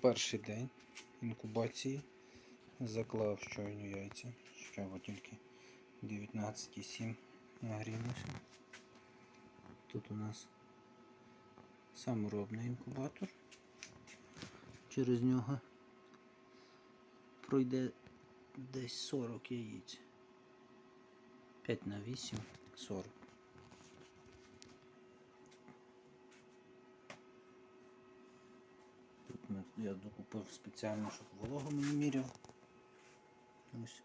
перший день інкубації. Заклав щойно яйця. От тільки 19,7 нагрілося. Тут у нас саморобний інкубатор. Через нього пройде десь 40 яєць. 5 на 8 40. Тут ми, я докупив спеціально, щоб вологу мені міряв. Ось.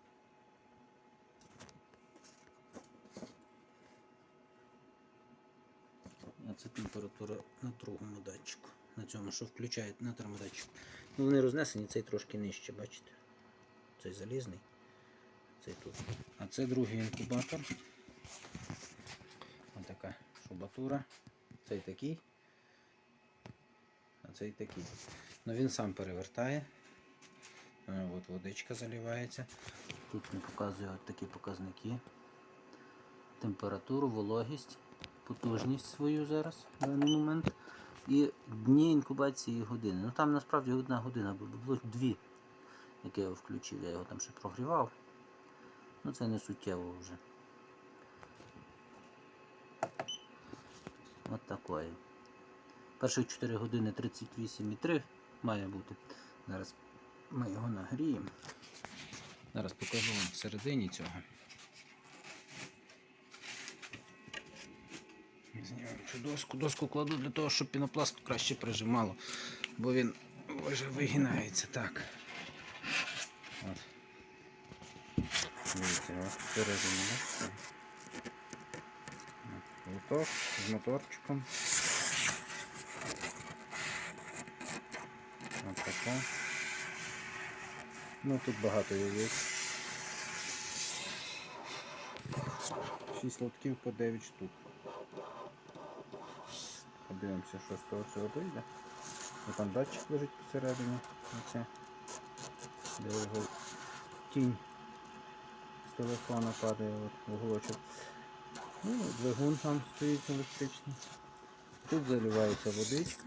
А це температура на другому датчику. На цьому, що включає на термодатчику. Ну вони рознесені, цей трошки нижче, бачите? Цей залізний, цей тут. А це другий інкубатор. Ось така шубатура. Цей такий. А цей такий. Ну він сам перевертає. Е, От водичка заливається. Тут він показує от такі показники. Температуру, вологість, потужність свою зараз в даний момент. І дні інкубації і години. Ну там насправді одна година, бо було дві, яке я включив, я його там ще прогрівав. Ну це не суттєво вже. От такої. Перших 4 години 38,3 має бути. Зараз ми його нагріємо. Зараз покажу вам всередині цього. Знімаю цю доску. Доску кладу для того, щоб пінопласт краще прижимало, бо він вже вигинається так. От. Дивіться, ось всередині. бачите? З моторчиком. Така. Ну тут багато яєць. 6 лотків по 9 штук. Подивимося, що з того всього вийде. І там датчик лежить посередині. Оце. Де його тінь з телефона падає от, в уголочок. Ну, двигун там стоїть електричний. Тут заливається водичка.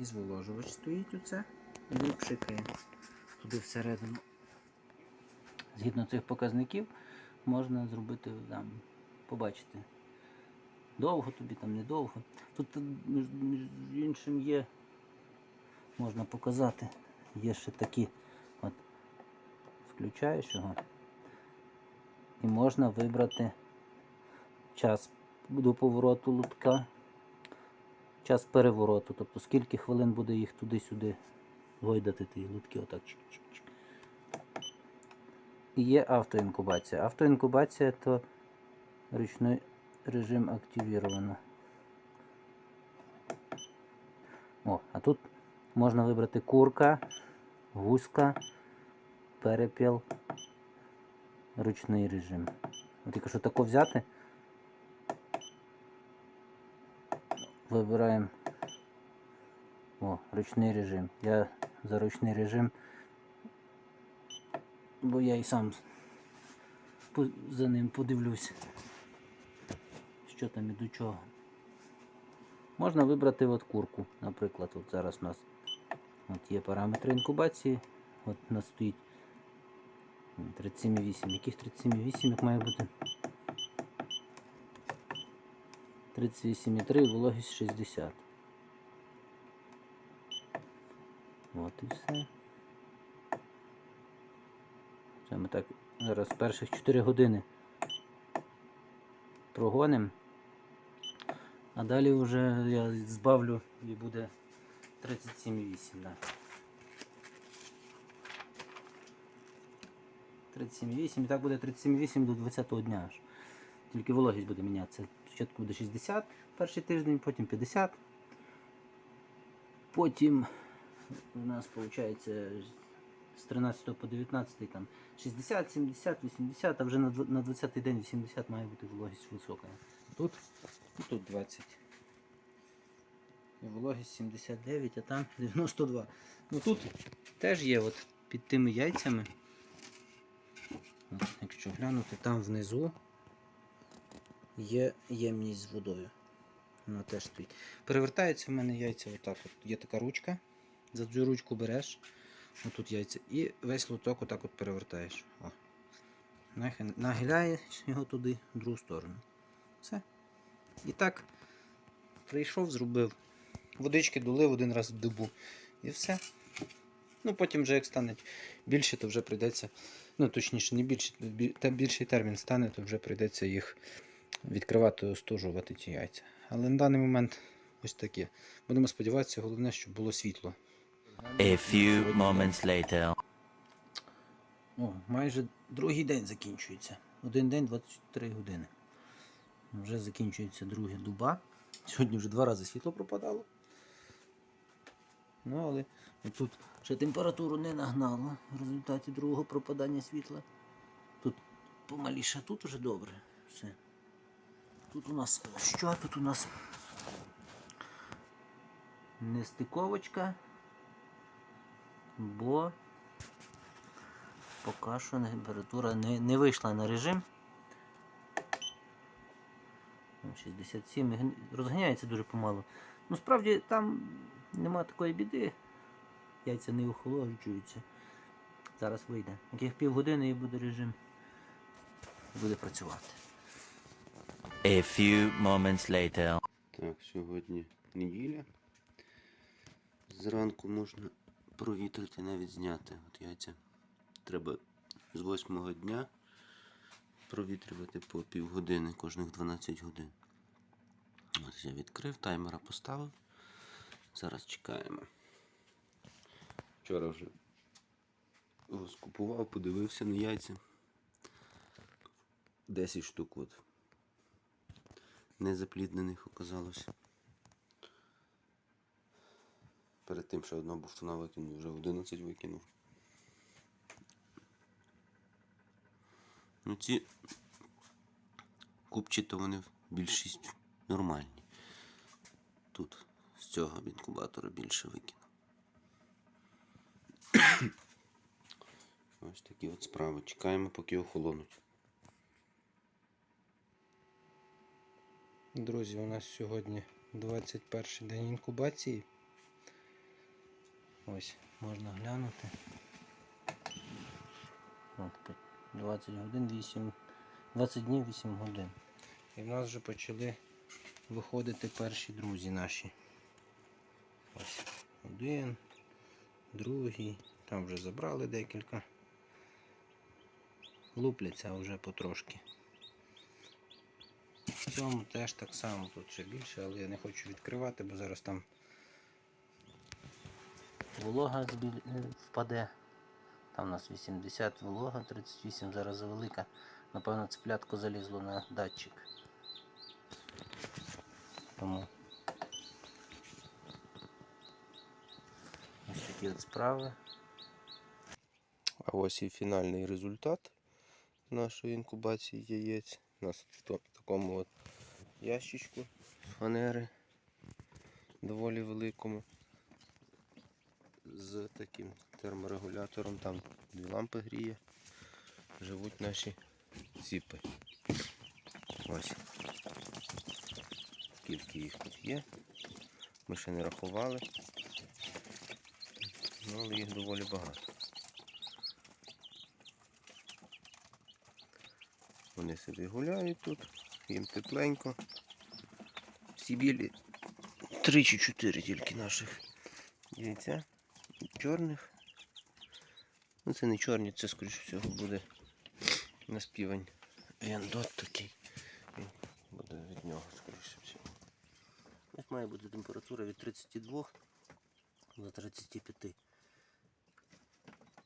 І зволожувач стоїть оце. І він туди всередину. Згідно цих показників можна зробити там, побачити. Довго тобі там недовго. Тут е, між іншим є, можна показати, є ще такі. От, включаєш його і можна вибрати час до повороту лутка, час перевороту, тобто скільки хвилин буде їх туди-сюди гойдати ті лутки, отак. чик-чик-чик. І є автоінкубація. Автоінкубація то ручний режим активировано. О, а тут можна вибрати курка, гуска, перепіл, ручний режим. От якщо тако взяти, вибираємо о, ручний режим. Я за ручний режим, бо я і сам за ним подивлюсь що там і до чого. Можна вибрати от курку, наприклад, от зараз у нас от є параметри інкубації, от у нас стоїть 37,8. Яких 37,8 як має бути? 38,3 вологість 60. От і все. Це ми так зараз перших 4 години прогонимо. А далі вже я збавлю і буде 37,8. Да. 37,8 і так буде 37,8 до 20 дня аж. Тільки вологість буде мінятися. Спочатку буде 60 перший тиждень, потім 50. Потім у нас виходить з 13 по 19 там 60, 70, 80, а вже на дв- на 20 день 80 має бути вологість висока. Тут і тут 20. І вологість 79, а там 92. Ну тут теж є от під тими яйцями. Якщо глянути, там внизу є ємність з водою. Вона теж стоїть. Перевертаються в мене яйця отак. От. Є така ручка. За цю ручку береш, отут яйця, і весь лоток отак от перевертаєш. О. Нагиляєш його туди, в другу сторону. Все. І так прийшов, зробив. Водички долив один раз в добу. І все. Ну, потім вже як стане більше, то вже прийдеться. Ну, точніше, не більше, та більший термін стане, то вже прийдеться їх відкривати, остужувати ті яйця. Але на даний момент ось таке. Будемо сподіватися, головне, щоб було світло. A few moments later. О, майже другий день закінчується. Один день 24 години. Вже закінчується друга дуба. Сьогодні вже два рази світло пропадало. Ну, але тут ще температуру не нагнало в результаті другого пропадання світла. Тут помаліше, тут уже добре. Все. Тут у нас що? Тут у нас нестиковочка, бо поки що температура не, не вийшла на режим. Ну, 67 розганяється дуже помало. Ну, справді там нема такої біди. Яйця не охолоджуються. Зараз вийде. Яких півгодини і буде режим. Буде працювати. A few moments later. Так, сьогодні неділя. Зранку можна провітрити, навіть зняти. От яйця. Треба з восьмого дня провітрювати по півгодини кожних 12 годин. Ось я відкрив, таймера поставив. Зараз чекаємо. Вчора вже скупував, подивився на яйця. 10 штук от незапліднених оказалося. Перед тим ще одного буфтуна викинув, вже 11 викинув. Ну ці купчі, то вони більшість нормальні. Тут з цього інкубатора більше викинув. Ось такі от справи. Чекаємо, поки охолонуть. Друзі, у нас сьогодні 21 день інкубації. Ось, можна глянути. От, 20 годин 8. 20 днів 8 годин. І в нас вже почали виходити перші друзі наші. Ось один, другий. Там вже забрали декілька. Лупляться вже потрошки. В цьому теж так само, тут ще більше, але я не хочу відкривати, бо зараз там волога е, впаде. Там у нас 80 волога, 38 зараз завелика. Напевно, цеплятко залізло на датчик. Тому ось такі от справи. А ось і фінальний результат нашої інкубації яєць. У нас в такому от ящичку з фанери доволі великому. З таким терморегулятором, там дві лампи гріє. Живуть наші ціпи. Ось. Скільки їх тут є. Ми ще не рахували. Ну, але їх доволі багато. Вони собі гуляють тут, їм тепленько. Всі білі. Три чи чотири тільки наших яйця. Чорних. Ну це не чорні, це скоріше всього буде наспівань. Ендот такий. Він буде від нього, скоріше всього. Ось має бути температура від 32 до 35.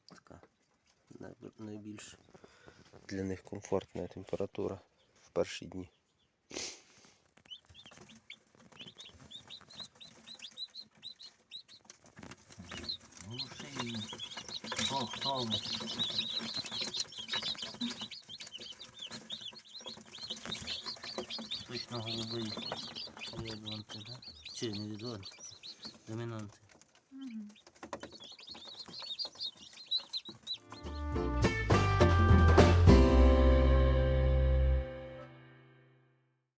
Така найб- найбільш для них комфортна температура в перші дні. Глуши холод. Точно голубий відванти, да? Чи не відванти? Домінанти.